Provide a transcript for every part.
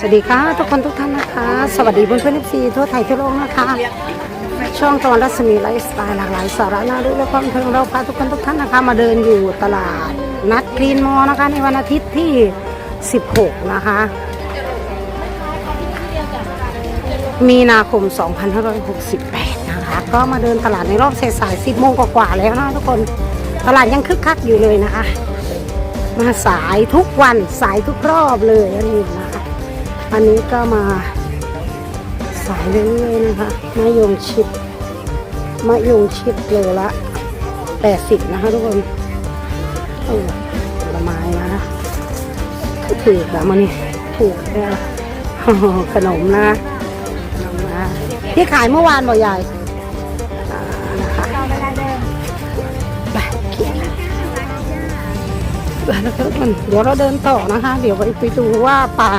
สวัสดีค่ะทุกคนทุกท่านนะคะ สวัสดีเพื่อนเพื่อนซีทั่วไทยทั่วโลกนะคะ ช่องตอนรัศมีไลฟ์สไตล์หลากหลายสาระน่ารู้และความบันเทิงเราพาทุกคนทุกท่านนะคะ มาเดินอยู่ตลาดนัดกรีนมอลนะคะ ในวันอาทิตย์ที่ 16 นะคะ มีนาคม 2568 นะคะ ก็มาเดินตลาดในรอบสายๆ10โมงกว่าๆแล้วนะทุกคนตลาดยังคึกคักอยู่เลยนะคะมาสายทุกวันสายทุกรอบเลยอันนี้น อันนี้ก็มาสายเรื่อยๆนะคะมะยงชิดมะยงชิดโลละ80นะคะทุกคนโอ้ผลไม้นะถูกแล้วมันนี่ถูกแล้วขนมนะขนมนะที่ขายเมื่อวานบ่ใหญ่นะคะไปเขียนแล้วก็มันเดี๋ยวเราเดินต่อนะคะ เดี๋ยวไปดูว่าป่า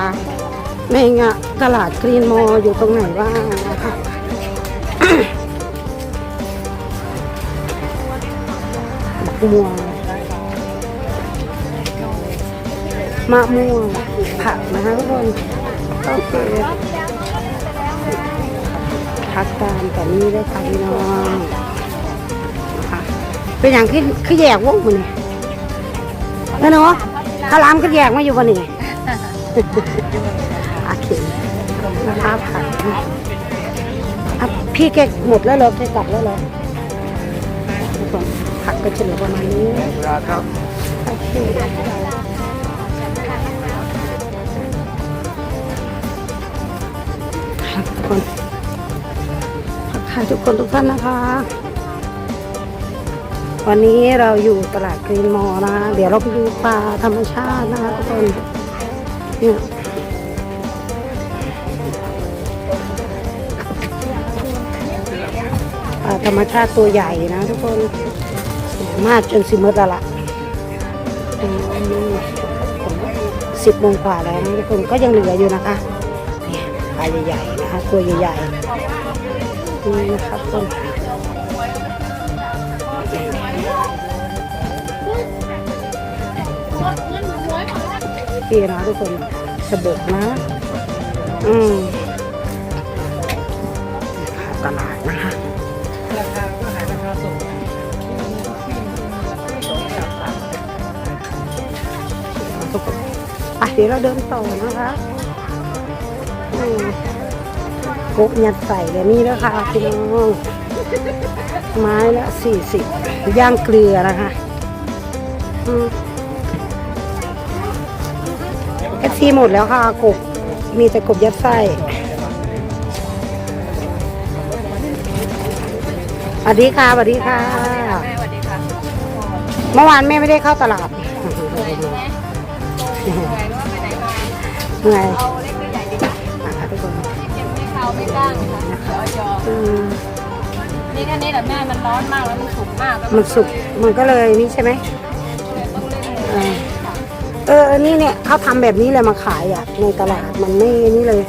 ในงะตลาดกรีนมออยู่ตรงไหนบ้างนะคะบักม่วงมะม่วงผักนะคะทุกคนก็คือพักตามแต่นี้ได้ค่ะพี่น้องนะคะเป็นอย่างที่คือแยกวงมันนี่นั่นเนาะข้าวหลามก็แยกมาอยู่วันนี้ นะคะผักอะพี่แกหมดแล้วเหรอแกกลับแล้วเหรอทุกคนผักก็จะเหลือประมาณนี้ครับโอเคครับทุกคนทักทายทุกคนทุกท่านนะคะ วันนี้เราอยู่ตลาดกรีนมอลล์นะคะเดี๋ยวเราไปดูปลาธรรมชาตินะคะทุกคนเนี่ย รรมชาติตัวใหญ่นะทุกคนมากจนสิมดละละสิบโมงกว่าแล้วนะทุกคนก็ยังเหลืออยู่นะคะเนี่ยปลาใหญ่ๆนะคะตัวใหญ่ๆนี่นะครับทุกคนพี่นะทุกคนสะบกนะ อืม ไปเดี๋ยวเราเดินต่อนะคะอืมกบยัดใส่แบบนี้แล้วค่ะพี่น้องไม้ละสี่สิบย่างเกลือนะคะอืมเอฟซีหมดแล้วค่ะกบมีแต่กบยัดไส้สวัสดีค่ะสวัสดีค่ะสวัสดีค่ะเมื่อวานแม่ไม่ได้เข้าตลาด เหนื่อยว่าไปไหนมาเหนื่อยเอาเล็กหรือใหญ่ดีคะนะคะทุกคนที่เก็บไม่เข้าไม่กล้างค่ะเดี๋ยวยออืมนี่แค่นี้แหละแม่มันร้อนมากแล้วมันสุกมากแล้วมันสุกมันก็เลยนี่ใช่ไหมต้องเล่นเออเออนี่เนี่ยเขาทำแบบนี้เลยมาขายอะ ในตลาดมันไม่นี่เลย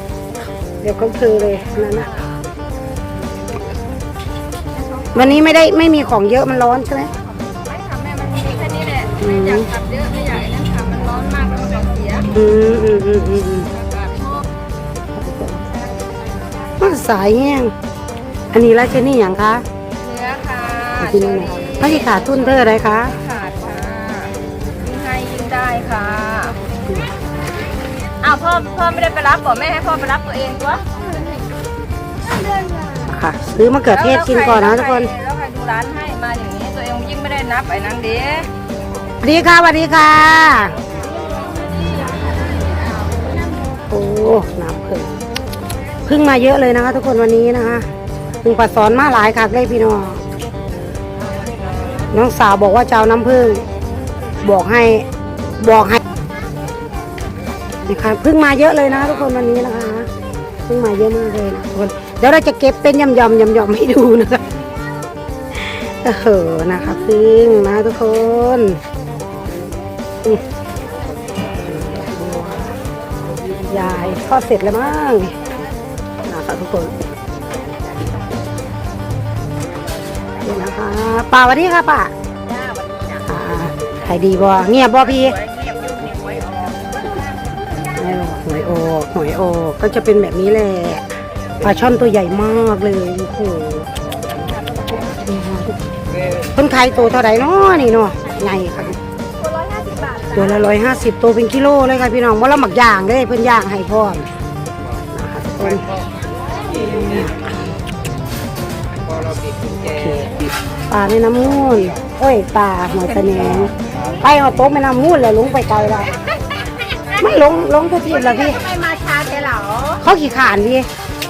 เดี๋ยวก็คือเลยนั่นนะวันนี้ไม่ได้ไม่มีของเยอะมันร้อนใช่ไหม ไม่ค่ะแม่มันมีแค่นี้แหละไม่อยากขับเยอะ มันสายแห้งอันนี้ราชนี่อย่างคะเนื้อค่ะที่นี่นพระที่ขาดทุนเธออะไรคะขาดค่ะยิ่งให้ยิ่งได้ค่ะอ้าวพ่อพ่อไม่ได้ไปรับบอกแม่ให้พ่อไปรับตัวเองตัวค่ะซื้อมะเขือเทศกินก่อนนะทุกคนแล้วใครดูร้านให้มาอย่างนี้ตัวเองยิ่งไม่ได้นับไอ้นั้นเด้สวัสดีค่ะสวัสดีค่ะ อ้น้ำพึ่งพึ่งมาเยอะเลยนะคะ ทุกคนวันนี้นะคะพึ่งปัดสอนมาหลายคักเลยพี่น้องน้องสาวบอกว่าจะเอาน้ำพึ่งบอกให้บอกให้นะคะพึ่งมาเยอะเลยนะคะทุกคนวันนี้นะคะพึ่งมาเยอะมากเลยนะทุกคนเดี๋ยวเราจะเก็บเป็นยำยำยำยำให้ดูนะคะเออนะคะพึ่งนะทุกคน ยายทอดเสร็จแล้วมั้งนะคะทุกคนนี่นะคะป้าสวัสดีค่ะป้าจ้าวันนี้จ้ะอ่าขายดีบ่เงียบบ่พี่เงียบอยู่นี่ไว้ออกไม่หรอกวยออกหวยออกก็จะเป็นแบบนี้แหละปลาช่อนตัวใหญ่มากเลยโอ้โหนี่ค่ะคนขายตัวเท่าไหร่เนาะนี่เนาะใหญ่ค่ะ ตัวละร้อยห้าสิบตัวเป็นกิโลเลยค่ะพี่น้องว่าเราหมักย่างเลยเพิ่นย่างให้พร้อมนะคะทุกคนพอเราปิดกุญแจปลาในน้ำมูลโอ้ยปลาหมอยตะแหนงไปเอาโต๊ะแม่น้ำมูลแล้วลงไปไกลแล้วไม่ลงลงทุกทีแล้วพี่ไม่มาช้าแต่เหรอเขาขี่ขานพี่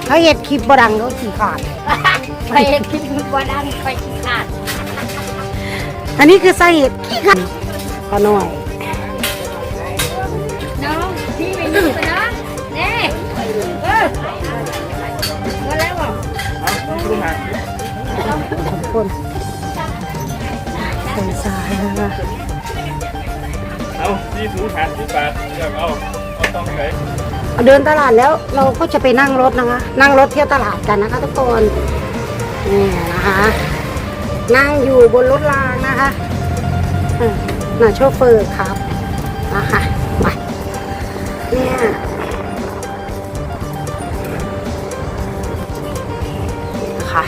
เขาเห็ดคลิปบดังเขาขี่ขานไปคิดว่าดังไปขี้ขาดอันนี้คือสาเหตุขี้ขานก็หน่อย นะเน่เออมาแล้วอกทุกคนคนซ้ายนะคะเอาที่ถูหาสิบบาทอยากเอาเอาต้องไหนเดินตลาดแล้วเราก็จะไปนั่งรถนะคะ นั่งรถเที่ยวตลาดกันนะคะ ทุกคนนี่นะคะ นั่งอยู่บนรถรางนะคะน่ะโชเฟอร์ครับนะคะ คะ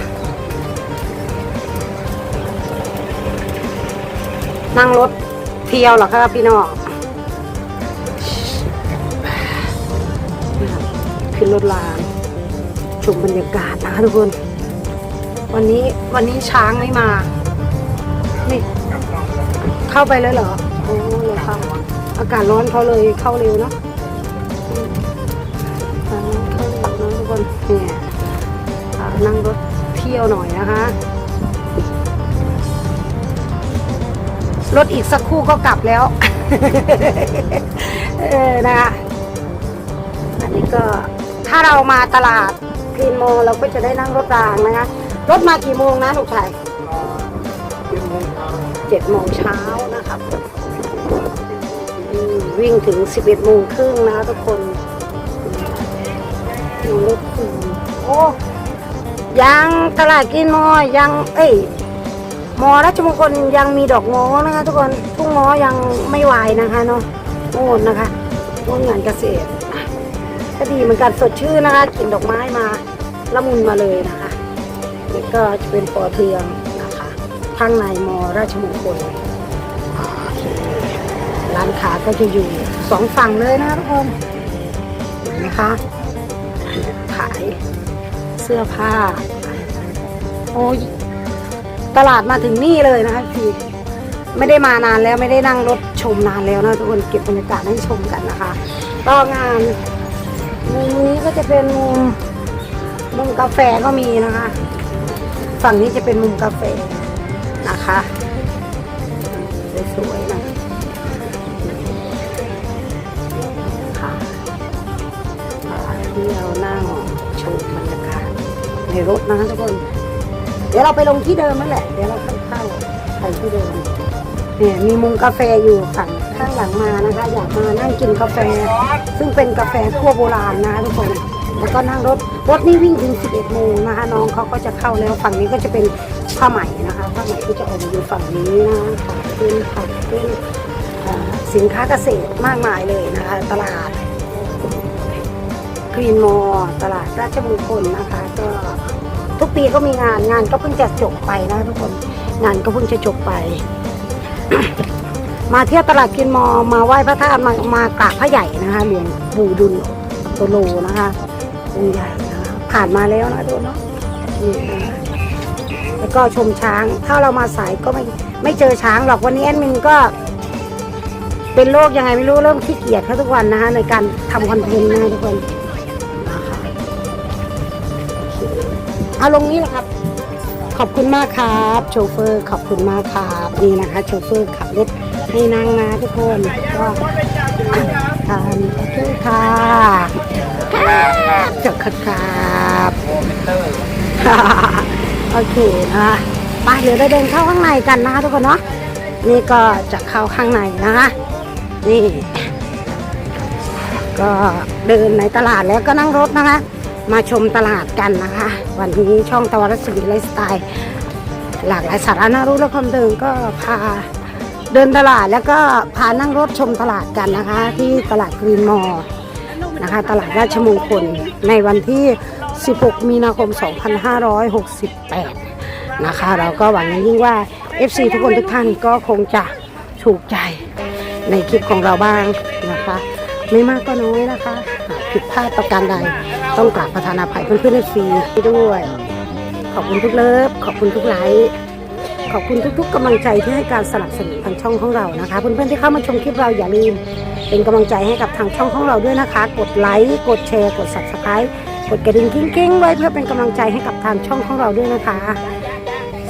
นั่งรถเที่ยวเหรอคะพี่น้องขึ้นรถรางชมบรรยากาศนะคะทุกคน วันนี้วันนี้ช้างไม่มา นี่ เข้าไปเลยเหรอ โอ้เลยค่ะอากาศร้อนเขาเลยเข้าเร็วเนาะ นั่งรถเที่ยวหน่อยนะคะ รถอีกสักครู่ก็กลับแล้ว เออนะคะอันนี้ก็ถ้าเรามาตลาดกรีนโมเราก็จะได้นั่งรถรางนะคะ รถมากี่โมงนะลูกชายเจ็ดโมงเช้านะครับ วิ่งถึงสิบเอ็ดโมงครึ่งนะทุกคนรถอืมโอ้ ยังตลาดกรีนโมยัง เอ้ยมอราชมงคลยังมีดอกง้อนะคะ ทุกคนทุ่งง้อยังไม่วายนะคะเนาะโน่นนะคะโน่นงานเกษตรก็ดีเหมือนกันสดชื่นนะคะกลิ่นดอกไม้มาละมุนมาเลยนะคะนี่ก็จะเป็นปอเทืองนะคะ ข้างในมอราชมงคลร้านค้าก็จะอยู่สองฝั่งเลยนะทุกคนนไหมคะขาย เสื้อผ้า โอ้ยตลาดมาถึงนี่เลยนะคะพี่ไม่ได้มานานแล้วไม่ได้นั่งรถชมนานแล้วนะทุกคนเก็บบรรยากาศให้ชมกันนะคะก็งานมุมนี้ก็จะเป็นมุมมุมกาแฟก็มีนะคะ ฝั่งนี้จะเป็นมุมกาแฟนะคะสวยๆนะค่ะเที่ยวนั่งชมบรรยากาศ ในรถนะคะทุกคน เดี๋ยวเราไปลงที่เดิมนั่นแหละ เดี๋ยวเราเข้าๆไปที่เดิมเนี่ยมีมุมกาแฟอยู่ฝั่งข้างหลังมานะคะ อยากมานั่งกินกาแฟ ซึ่งเป็นกาแฟคั่วโบราณนะคะทุกคนแล้วก็นั่งรถรถนี่วิ่งถึง 11 โมงนะคะน้องเขาก็จะเข้าแล้วฝั่งนี้ก็จะเป็นผ้าไหมนะคะผ้าไหมก็จะออกมาอยู่ฝั่งนี้นะคะเป็นผักเป็นสินค้าเกษตรมากมายเลยนะคะตลาด กรีนมอตลาดราชมงคลนะคะ ก็ทุกปีก็มีงานงานก็เพิ่งจะจบไปนะทุกคนงานก็เพิ่งจะจบไป มาเที่ยวตลาดกินมอมาไหว้พระธาตุมามากราบพระใหญ่นะคะหลวงปู่ดุลโตโลนะคะองค์ใหญ่นะคะผ่านมาแล้วนะทุกคนเนาะแล้วก็ชมช้าง ถ้าเรามาสายก็ไม่ไม่เจอช้างหรอกวันนี้แอดมินก็เป็นโรคยังไงไม่รู้เริ่มขี้เกียจเขาทุกวันนะคะในการทำคอนเทนต์นะทุกคน เอาลงนี้แหละครับ ขอบคุณมากครับ โชเฟอร์ ขอบคุณมากครับนี่นะคะ โชเฟอร์ขับรถให้นั่งนะทุกคนก็ทานโอเคค่ะครับจบครับโอเคนะคะไปเดี๋ยวเราเดินเข้าข้างในกันนะคะทุกคนเนาะนี่ก็จะเข้าข้างในนะคะนี่ ก็เดินในตลาดแล้วก็นั่งรถนะคะ มาชมตลาดกันนะคะ วันนี้ช่องตะวันรัศมีไลฟ์สไตล์ หลากหลายสาระน่ารู้และความเดินก็พาเดินตลาดแล้วก็พานั่งรถชมตลาดกันนะคะ ที่ตลาดกรีนมอลล์นะคะ ตลาดราชมงคลในวันที่ 16 มีนาคม 2568 นะคะ เราก็หวังยิ่งว่า FC ทุกคนทุกท่านก็คงจะถูกใจในคลิปของเราบ้างนะคะ ไม่มากก็น้อยนะคะ ผิดพลาดประการใด ต้องกราบประธานอภัยเพื่อนๆ FC ด้วย ขอบคุณทุกเลิฟ ขอบคุณทุกไลค์ขอบคุณทุก ๆกำลังใจที่ให้การสนับสนุนทางช่องของเรานะคะ เพื่อนๆที่เข้ามาชมคลิปเราอย่าลืม เป็นกำลังใจให้กับทางช่องของเราด้วยนะคะ กดไลค์กดแชร์กด subscribe กดกระดิ่งกิ้งๆไว้เพื่อเป็นกำลังใจให้กับทางช่องของเราด้วยนะคะ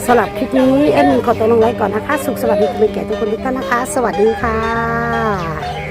สำหรับคลิปนี้แอดมินขอตัวลงไลค์ก่อนนะคะ สุขสวัสดีคุณแก่ทุกคนทุกท่านนะคะ สวัสดีค่ะ